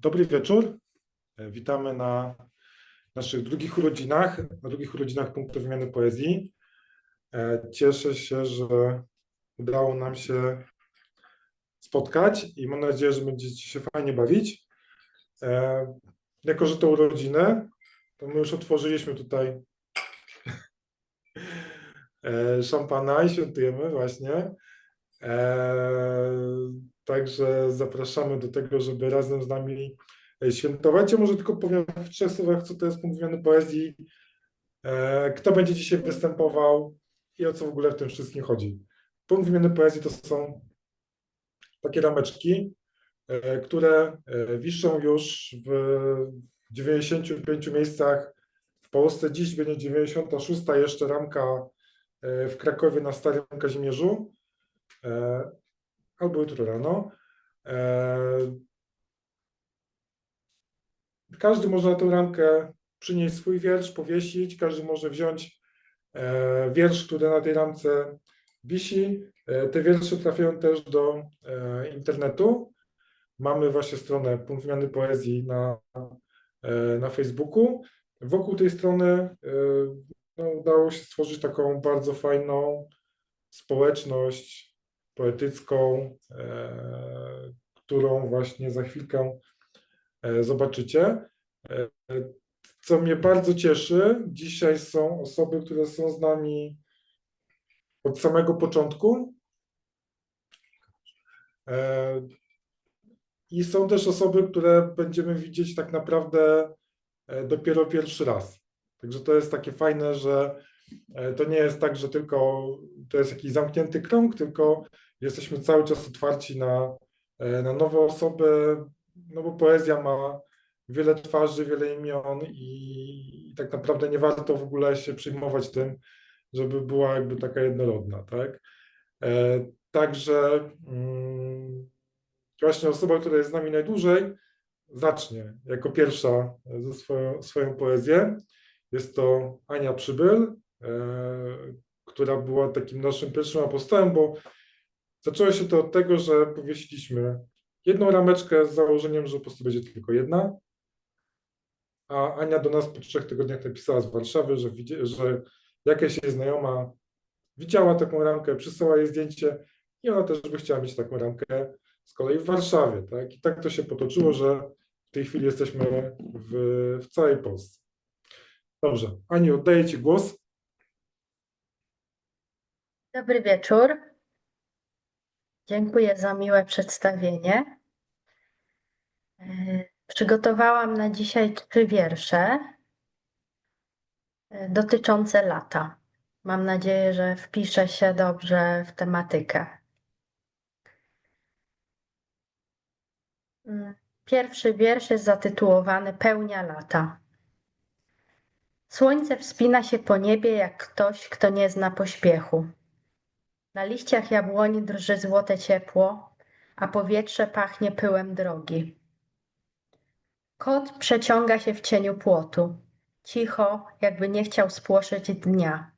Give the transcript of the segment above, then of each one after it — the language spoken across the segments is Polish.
Dobry wieczór. E, Witamy na naszych drugich urodzinach, na drugich urodzinach punktu wymiany poezji. E, Cieszę się, że udało nam się spotkać i mam nadzieję, że będziecie się fajnie bawić. E, Jako, że to urodziny, to my już otworzyliśmy tutaj szampana i świętujemy właśnie. Także zapraszamy do tego, żeby razem z nami e, świętować. Ja może tylko powiem w trzech słowach, co to jest punkt wymiany poezji, e, kto będzie dzisiaj występował i o co w ogóle w tym wszystkim chodzi. Punkt wymiany poezji to są takie rameczki, e, które wiszą już w 95 miejscach w Polsce. Dziś będzie 96. jeszcze ramka w Krakowie na Starym Kazimierzu albo jutro rano. E, Każdy może na tę ramkę przynieść swój wiersz, powiesić, każdy może wziąć e, wiersz, który na tej ramce wisi. E, Te wiersze trafiają też do internetu. Mamy właśnie stronę Punkt Wymiany Poezji na, na Facebooku. Wokół tej strony no, udało się stworzyć taką bardzo fajną społeczność poetycką, e, którą właśnie za chwilkę e, zobaczycie. E, Co mnie bardzo cieszy, dzisiaj są osoby, które są z nami od samego początku. I są też osoby, które będziemy widzieć tak naprawdę dopiero pierwszy raz. Także to jest takie fajne, że to nie jest tak, że tylko to jest jakiś zamknięty krąg, tylko jesteśmy cały czas otwarci na, e, na nowe osoby, no bo poezja ma wiele twarzy, wiele imion i, tak naprawdę nie warto w ogóle się przejmować tym, żeby była jakby taka jednorodna, tak? E, Także mm, właśnie osoba, która jest z nami najdłużej, zacznie jako pierwsza ze swoją, swoją poezję. Jest to Ania Przybyl, e, która była takim naszym pierwszym apostołem, bo zaczęło się to od tego, że powiesiliśmy jedną rameczkę z założeniem, że po prostu będzie tylko jedna. A Ania do nas po trzech tygodniach napisała z Warszawy, że, widzi, że jakaś jej znajoma widziała taką ramkę, przysłała jej zdjęcie i ona też by chciała mieć taką ramkę z kolei w Warszawie. Tak? I tak to się potoczyło, że w tej chwili jesteśmy w, w całej Polsce. Dobrze, Aniu, oddaję Ci głos. Dobry wieczór. Dziękuję za miłe przedstawienie. E, Przygotowałam na dzisiaj trzy wiersze e, dotyczące lata. Mam nadzieję, że wpiszę się dobrze w tematykę. Mm, Pierwszy wiersz jest zatytułowany Pełnia lata. Słońce wspina się po niebie jak ktoś, kto nie zna pośpiechu. Na liściach jabłoni drży złote ciepło, a powietrze pachnie pyłem drogi. Kot przeciąga się w cieniu płotu, cicho, jakby nie chciał spłoszyć dnia.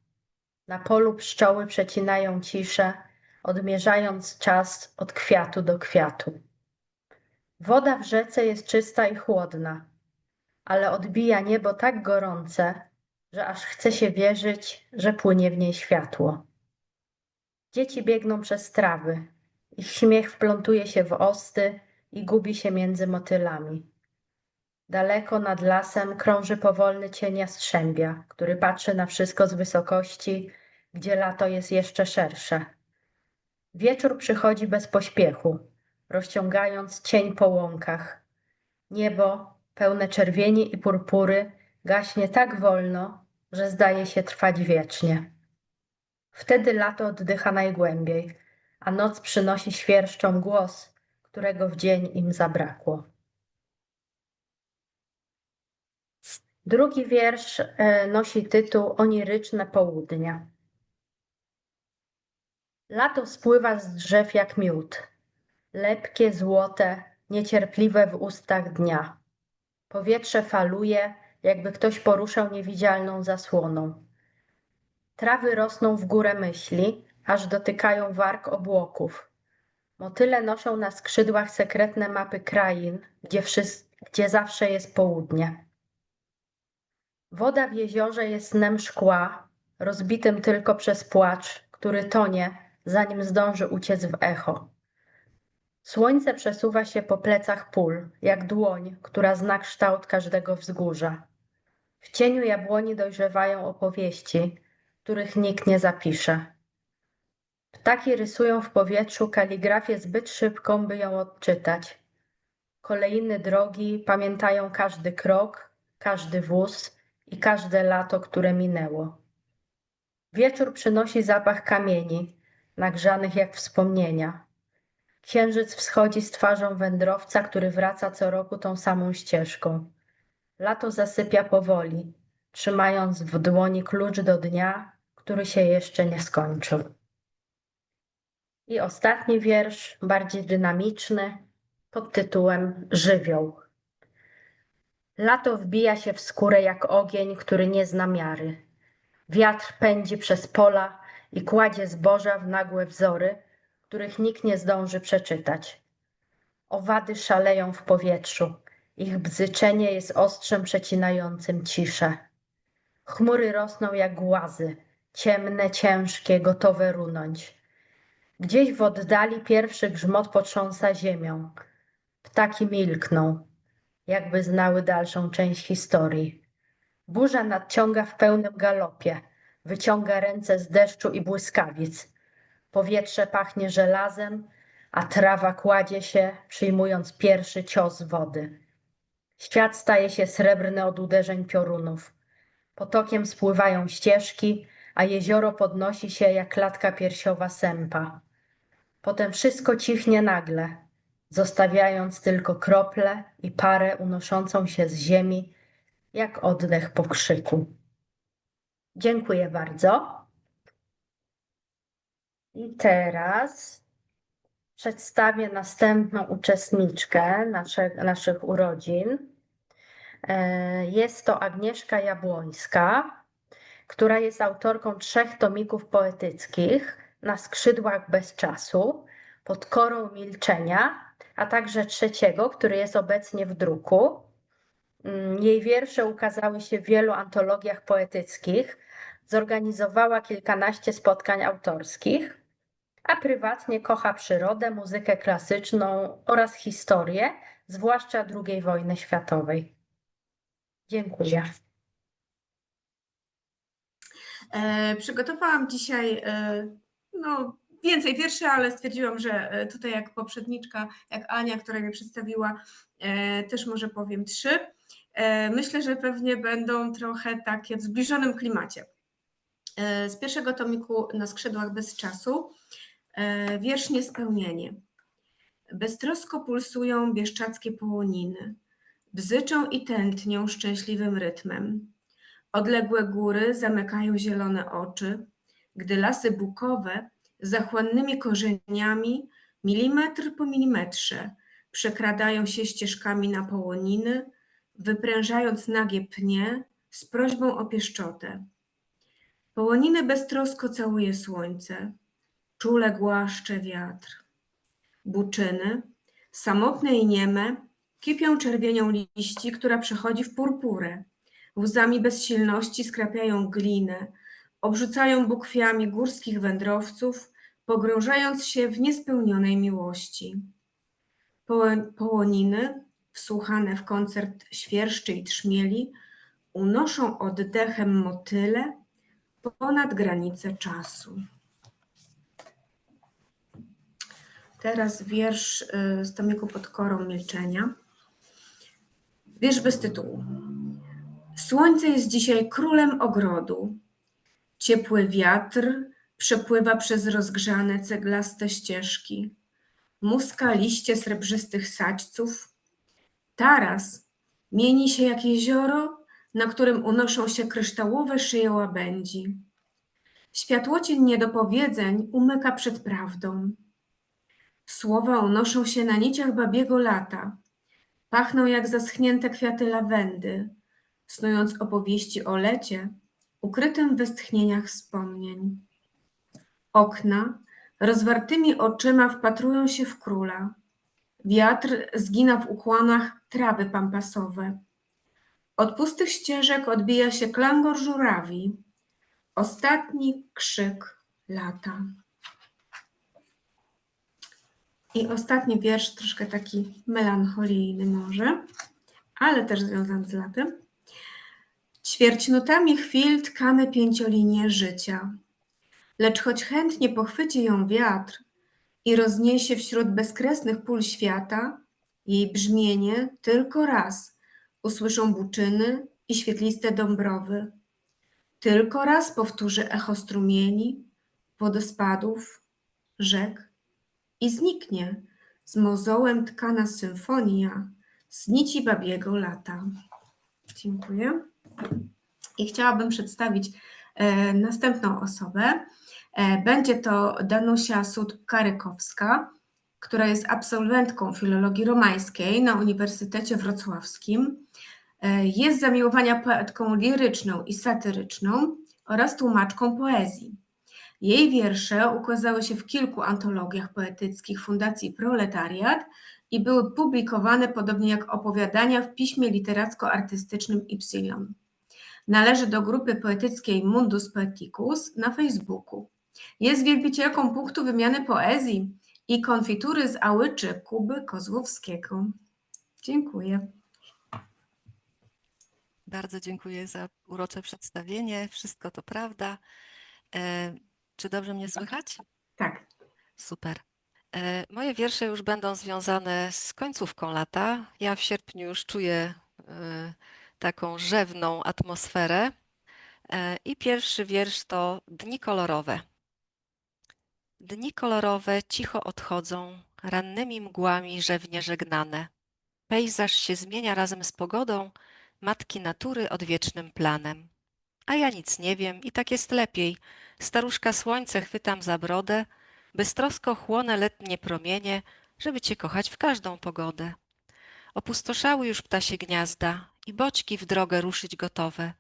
Na polu pszczoły przecinają ciszę, odmierzając czas od kwiatu do kwiatu. Woda w rzece jest czysta i chłodna, ale odbija niebo tak gorące, że aż chce się wierzyć, że płynie w niej światło. Dzieci biegną przez trawy. Ich śmiech wplątuje się w osty i gubi się między motylami. Daleko nad lasem krąży powolny cień jastrzębia, który patrzy na wszystko z wysokości, gdzie lato jest jeszcze szersze. Wieczór przychodzi bez pośpiechu, rozciągając cień po łąkach. Niebo, pełne czerwieni i purpury, gaśnie tak wolno, że zdaje się trwać wiecznie. Wtedy lato oddycha najgłębiej, a noc przynosi świerszczom głos, którego w dzień im zabrakło. Drugi wiersz e, nosi tytuł Oniryczne południa. Lato spływa z drzew jak miód, lepkie, złote, niecierpliwe w ustach dnia. Powietrze faluje, jakby ktoś poruszał niewidzialną zasłoną. Trawy rosną w górę myśli, aż dotykają warg obłoków. Motyle noszą na skrzydłach sekretne mapy krain, gdzie, gdzie zawsze jest południe. Woda w jeziorze jest snem szkła, rozbitym tylko przez płacz, który tonie, zanim zdąży uciec w echo. Słońce przesuwa się po plecach pól, jak dłoń, która zna kształt każdego wzgórza. W cieniu jabłoni dojrzewają opowieści, których nikt nie zapisze. Ptaki rysują w powietrzu kaligrafię zbyt szybką, by ją odczytać. Kolejny drogi pamiętają każdy krok, każdy wóz i każde lato, które minęło. Wieczór przynosi zapach kamieni, nagrzanych jak wspomnienia. Księżyc wschodzi z twarzą wędrowca, który wraca co roku tą samą ścieżką. Lato zasypia powoli, trzymając w dłoni klucz do dnia, który się jeszcze nie skończył. I ostatni wiersz, bardziej dynamiczny, pod tytułem Żywioł. Lato wbija się w skórę jak ogień, który nie zna miary. Wiatr pędzi przez pola i kładzie zboża w nagłe wzory, których nikt nie zdąży przeczytać. Owady szaleją w powietrzu, ich bzyczenie jest ostrzem przecinającym ciszę. Chmury rosną jak głazy, ciemne, ciężkie, gotowe runąć. Gdzieś w oddali pierwszy grzmot potrząsa ziemią. Ptaki milkną, jakby znały dalszą część historii. Burza nadciąga w pełnym galopie, wyciąga ręce z deszczu i błyskawic. Powietrze pachnie żelazem, a trawa kładzie się, przyjmując pierwszy cios wody. Świat staje się srebrny od uderzeń piorunów. Potokiem spływają ścieżki, a jezioro podnosi się jak klatka piersiowa sępa. Potem wszystko cichnie nagle, zostawiając tylko krople i parę unoszącą się z ziemi, jak oddech po krzyku. Dziękuję bardzo. I teraz przedstawię następną uczestniczkę nasze, naszych urodzin. E, Jest to Agnieszka Jabłońska, która jest autorką trzech tomików poetyckich na skrzydłach bez czasu, pod korą milczenia, a także trzeciego, który jest obecnie w druku. Mm, Jej wiersze ukazały się w wielu antologiach poetyckich. Zorganizowała kilkanaście spotkań autorskich, a prywatnie kocha przyrodę, muzykę klasyczną oraz historię, zwłaszcza II wojny światowej. Dziękuję. E, Przygotowałam dzisiaj e, no, więcej wierszy, ale stwierdziłam, że e, tutaj jak poprzedniczka, jak Ania, która mnie przedstawiła, też może powiem trzy. Myślę, że pewnie będą trochę takie w zbliżonym klimacie. Z pierwszego tomiku Na skrzydłach bez czasu wiersz Niespełnienie. Beztrosko pulsują bieszczackie połoniny, bzyczą i tętnią szczęśliwym rytmem. Odległe góry zamykają zielone oczy, gdy lasy bukowe zachłannymi korzeniami milimetr po milimetrze przekradają się ścieżkami na połoniny, wyprężając nagie pnie z prośbą o pieszczotę. Połoniny beztrosko całuje słońce, czule głaszcze wiatr. Buczyny, samotne i nieme, kipią czerwienią liści, która przechodzi w purpurę. Łzami bezsilności skrapiają glinę, obrzucają bukwiami górskich wędrowców, pogrążając się w niespełnionej miłości. Poło- Połoniny, wsłuchane w koncert świerszczy i trzmieli, unoszą oddechem motyle ponad granice czasu. Teraz wiersz y, z tomiku pod korą milczenia. Wiersz bez tytułu. Słońce jest dzisiaj królem ogrodu. Ciepły wiatr przepływa przez rozgrzane ceglaste ścieżki. Muska liście srebrzystych sadźców. Taras mieni się jak jezioro, na którym unoszą się kryształowe szyje łabędzi. Światłocień niedopowiedzeń umyka przed prawdą. Słowa unoszą się na niciach babiego lata. Pachną jak zaschnięte kwiaty lawendy, snując opowieści o lecie, ukrytym w westchnieniach wspomnień. Okna rozwartymi oczyma wpatrują się w króla. Wiatr zgina w ukłonach trawy pampasowe. Od pustych ścieżek odbija się klangor żurawi. Ostatni krzyk lata. I ostatni wiersz, troszkę taki melancholijny może, ale też związany z latem. Ćwierćnutami chwil tkamy pięciolinię życia. Lecz choć chętnie pochwyci ją wiatr i rozniesie wśród bezkresnych pól świata, jej brzmienie tylko raz usłyszą buczyny i świetliste dąbrowy. Tylko raz powtórzy echo strumieni, wodospadów, rzek i zniknie z mozołem tkana symfonia z nici babiego lata. Dziękuję. I chciałabym przedstawić e, następną osobę. E, będzie to Danusia Sud-Karykowska, która jest absolwentką filologii romańskiej na Uniwersytecie Wrocławskim. E, Jest z zamiłowania poetką liryczną i satyryczną oraz tłumaczką poezji. Jej wiersze ukazały się w kilku antologiach poetyckich Fundacji Proletariat i były publikowane podobnie jak opowiadania w piśmie literacko-artystycznym Y. Należy do grupy poetyckiej Mundus Poeticus na Facebooku. Jest wielbicielką punktu wymiany poezji i konfitury z ałyczy Kuby Kozłowskiego. Dziękuję. Bardzo dziękuję za urocze przedstawienie. Wszystko to prawda. E, Czy dobrze mnie słychać? Tak. Super. E, Moje wiersze już będą związane z końcówką lata. Ja w sierpniu już czuję e, taką rzewną atmosferę. E, I pierwszy wiersz to Dni kolorowe. Dni kolorowe cicho odchodzą, rannymi mgłami rzewnie żegnane. Pejzaż się zmienia razem z pogodą, matki natury odwiecznym planem. A ja nic nie wiem i tak jest lepiej. Staruszka słońce chwytam za brodę, beztrosko chłonę letnie promienie, żeby cię kochać w każdą pogodę. Opustoszały już ptasie gniazda i boćki w drogę ruszyć gotowe.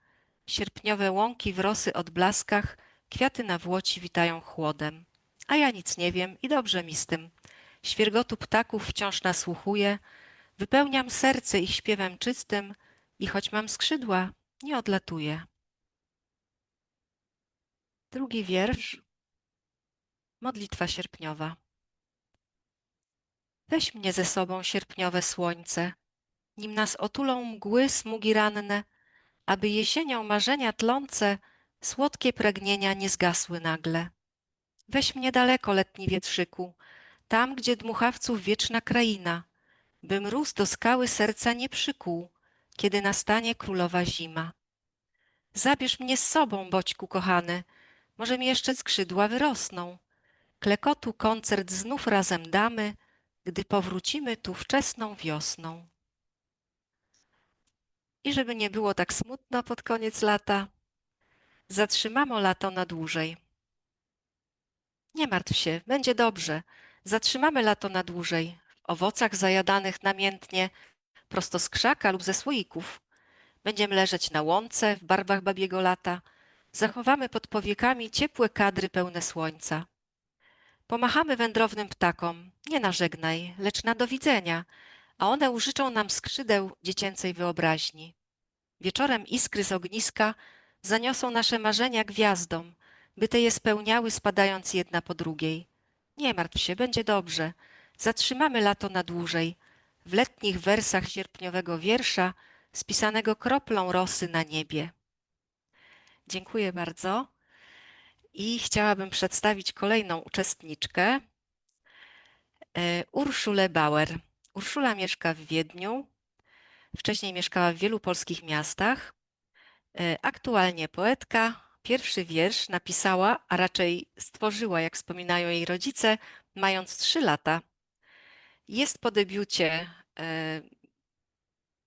Sierpniowe łąki w rosy odblaskach, kwiaty na włoci witają chłodem. A ja nic nie wiem i dobrze mi z tym. Świergotu ptaków wciąż nasłuchuję, wypełniam serce ich śpiewem czystym i choć mam skrzydła, nie odlatuję. Drugi wiersz. Modlitwa sierpniowa. Weź mnie ze sobą, sierpniowe słońce, nim nas otulą mgły smugi ranne, aby jesienią marzenia tlące słodkie pragnienia nie zgasły nagle. Weź mnie daleko, letni wietrzyku, tam, gdzie dmuchawców wieczna kraina, by mróz do skały serca nie przykuł, kiedy nastanie królowa zima. Zabierz mnie z sobą, boćku kochany, może mi jeszcze skrzydła wyrosną. Klekotu koncert znów razem damy, gdy powrócimy tu wczesną wiosną. I żeby nie było tak smutno pod koniec lata, zatrzymamo lato na dłużej. Nie martw się, będzie dobrze. Zatrzymamy lato na dłużej. W owocach zajadanych namiętnie, prosto z krzaka lub ze słoików. Będziemy leżeć na łące w barwach babiego lata. Zachowamy pod powiekami ciepłe kadry pełne słońca. Pomachamy wędrownym ptakom, nie na żegnaj, lecz na do widzenia, a one użyczą nam skrzydeł dziecięcej wyobraźni. Wieczorem iskry z ogniska zaniosą nasze marzenia gwiazdom, by te je spełniały spadając jedna po drugiej. Nie martw się, będzie dobrze. Zatrzymamy lato na dłużej. W letnich wersach sierpniowego wiersza spisanego kroplą rosy na niebie. Dziękuję bardzo. I chciałabym przedstawić kolejną uczestniczkę, e, Urszulę Bauer. Urszula mieszka w Wiedniu. Wcześniej mieszkała w wielu polskich miastach. E, Aktualnie poetka. Pierwszy wiersz napisała, a raczej stworzyła, jak wspominają jej rodzice, mając trzy lata. Jest po debiucie e,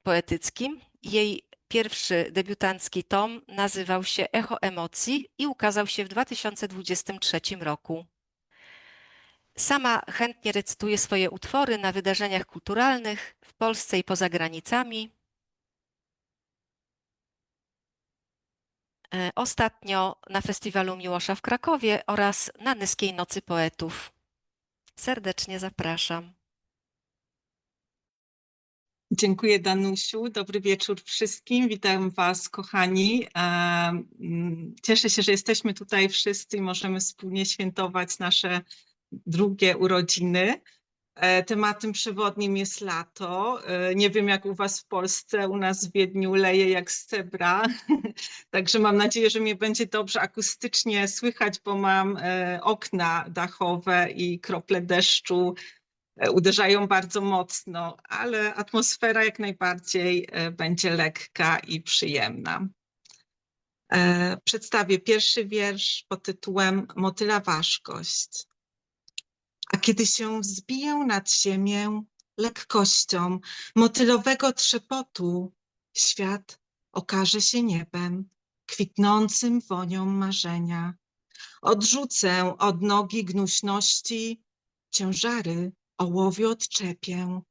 poetyckim. Jej pierwszy debiutancki tom nazywał się Echo emocji i ukazał się w 2023 roku. Sama chętnie recytuje swoje utwory na wydarzeniach kulturalnych w Polsce i poza granicami. E, Ostatnio na Festiwalu Miłosza w Krakowie oraz na Nyskiej Nocy Poetów. Serdecznie zapraszam. Dziękuję Danusiu. Dobry wieczór wszystkim. Witam Was, kochani. E, Cieszę się, że jesteśmy tutaj wszyscy i możemy wspólnie świętować nasze drugie urodziny. E, Tematem przewodnim jest lato. E, Nie wiem jak u Was w Polsce, u nas w Wiedniu leje jak z cebra. Także mam nadzieję, że mnie będzie dobrze akustycznie słychać, bo mam e, okna dachowe i krople deszczu uderzają bardzo mocno, ale atmosfera jak najbardziej będzie lekka i przyjemna. Przedstawię pierwszy wiersz pod tytułem Motyla ważkość. A kiedy się wzbiję nad ziemię lekkością motylowego trzepotu, świat okaże się niebem, kwitnącym wonią marzenia. Odrzucę od nogi gnuśności ciężary ołowiu odczepię.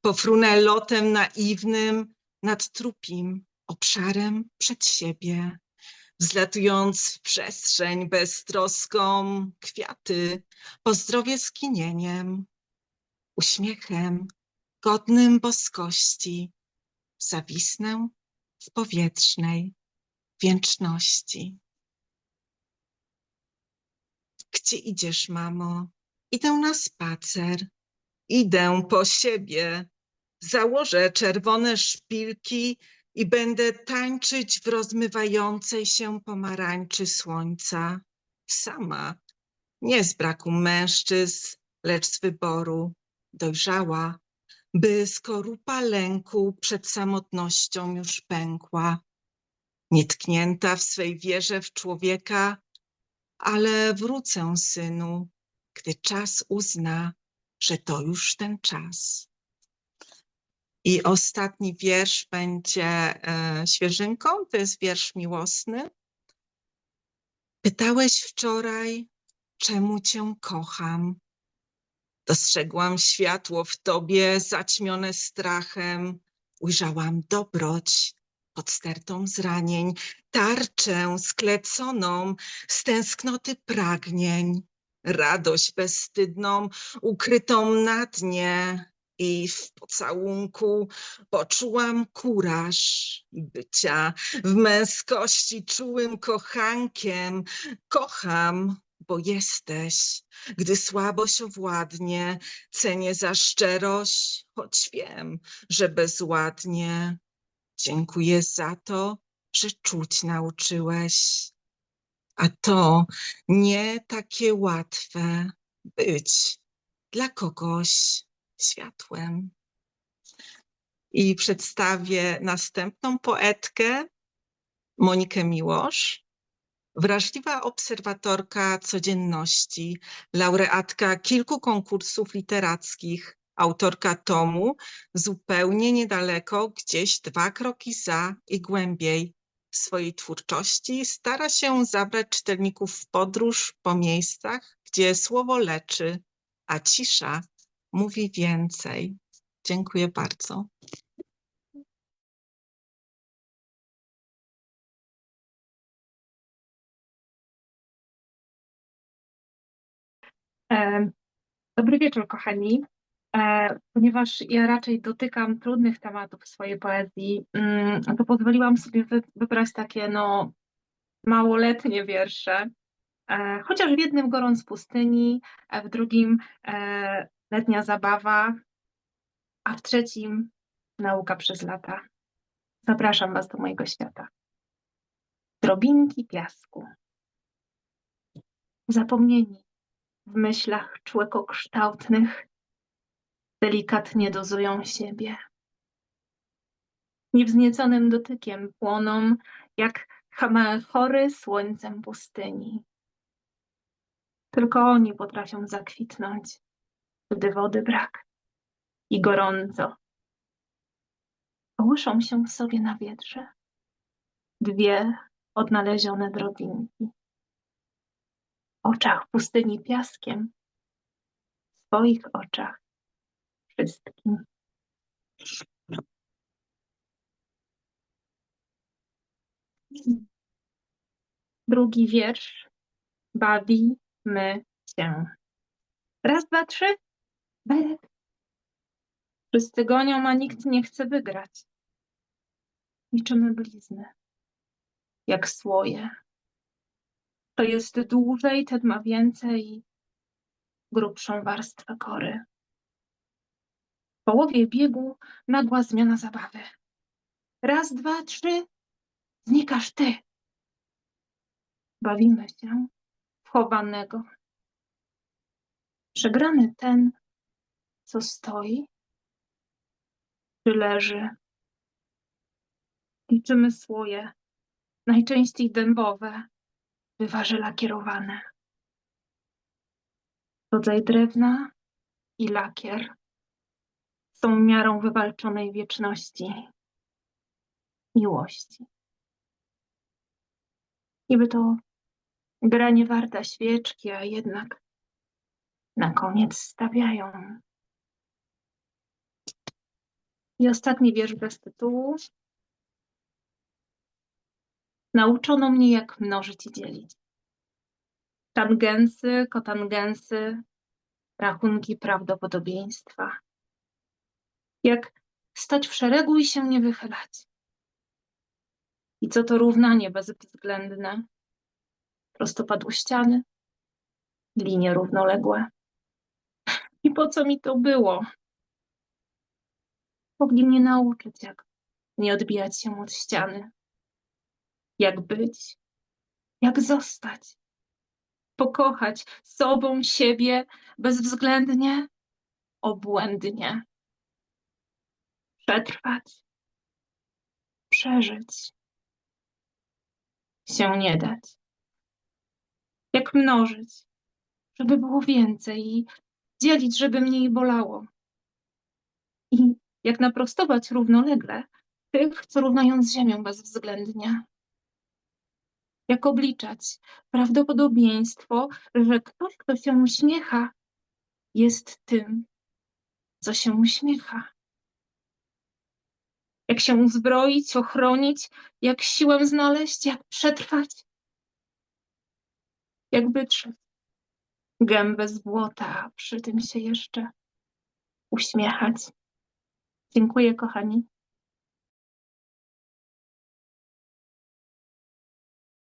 Pofrunę lotem naiwnym nad trupim obszarem przed siebie. Wzlatując w przestrzeń beztroską kwiaty, pozdrowię skinieniem, uśmiechem godnym boskości. Zawisnę w powietrznej wieczności. Gdzie idziesz, mamo? Idę na spacer. Idę po siebie. Założę czerwone szpilki i będę tańczyć w rozmywającej się pomarańczy słońca. Sama, nie z braku mężczyzn, lecz z wyboru. Dojrzała, by skorupa lęku przed samotnością już pękła. Nietknięta w swej wierze w człowieka, ale wrócę, synu, gdy czas uzna, że to już ten czas. I ostatni wiersz będzie e, świeżynką, to jest wiersz miłosny. Pytałeś wczoraj, czemu cię kocham? Dostrzegłam światło w tobie zaćmione strachem, ujrzałam dobroć pod stertą zranień, tarczę skleconą z tęsknoty pragnień, radość bezstydną ukrytą na dnie i w pocałunku poczułam kuraż bycia w męskości czułym kochankiem. Kocham, bo jesteś, gdy słabość owładnie, cenię za szczerość, choć wiem, że bezładnie. Dziękuję za to, że czuć nauczyłeś. A to nie takie łatwe być dla kogoś światłem. I przedstawię następną poetkę, Monikę Miłosz. Wrażliwa obserwatorka codzienności, laureatka kilku konkursów literackich, autorka tomu zupełnie niedaleko, gdzieś dwa kroki za i głębiej. W swojej twórczości stara się zabrać czytelników w podróż po miejscach, gdzie słowo leczy, a cisza mówi więcej. Dziękuję bardzo. E, Dobry wieczór, kochani. E, Ponieważ ja raczej dotykam trudnych tematów w swojej poezji, mm, to pozwoliłam sobie wy- wybrać takie no, małoletnie wiersze. E, Chociaż w jednym Gorąc pustyni, w drugim Letnia zabawa, a w trzecim Nauka przez lata. Zapraszam Was do mojego świata. Drobinki piasku. Zapomnieni w myślach człekokształtnych delikatnie dozują siebie. Niewznieconym dotykiem płoną, jak chory słońcem pustyni. Tylko oni potrafią zakwitnąć, gdy wody brak i gorąco. Kołyszą się w sobie na wietrze dwie odnalezione drobinki oczach pustyni piaskiem, w swoich oczach wszystkim. Drugi wiersz. Bawimy się. Raz, dwa, trzy. Berek. Wszyscy gonią, a nikt nie chce wygrać. Liczymy blizny, jak słoje. To jest dłużej, ten ma więcej, grubszą warstwę kory. W połowie biegu nagła zmiana zabawy. Raz, dwa, trzy, znikasz ty. Bawimy się w chowanego. Przegrany ten, co stoi, czy leży. Liczymy słoje, najczęściej dębowe, wyważy lakierowane. Rodzaj drewna i lakier są miarą wywalczonej wieczności, miłości. Niby to gra nie warta świeczki, a jednak na koniec stawiają. I ostatni wiersz bez tytułu. Nauczono mnie, jak mnożyć i dzielić. Tangensy, kotangensy, rachunki prawdopodobieństwa. Jak stać w szeregu i się nie wychylać. I co to równanie bezwzględne? Prostopadłościany, linie równoległe. I po co mi to było? Mogli mnie nauczyć, jak nie odbijać się od ściany. Jak być, jak zostać. Pokochać sobą, siebie bezwzględnie, obłędnie. Przetrwać, przeżyć, się nie dać. Jak mnożyć, żeby było więcej i dzielić, żeby mniej bolało. I jak naprostować równolegle tych, co równają z ziemią bezwzględnie. Jak obliczać prawdopodobieństwo, że ktoś, kto się uśmiecha, jest tym, co się uśmiecha. Jak się uzbroić, ochronić, jak siłę znaleźć, jak przetrwać, jak wytrzeć gębę z błota, przy tym się jeszcze uśmiechać. Dziękuję, kochani.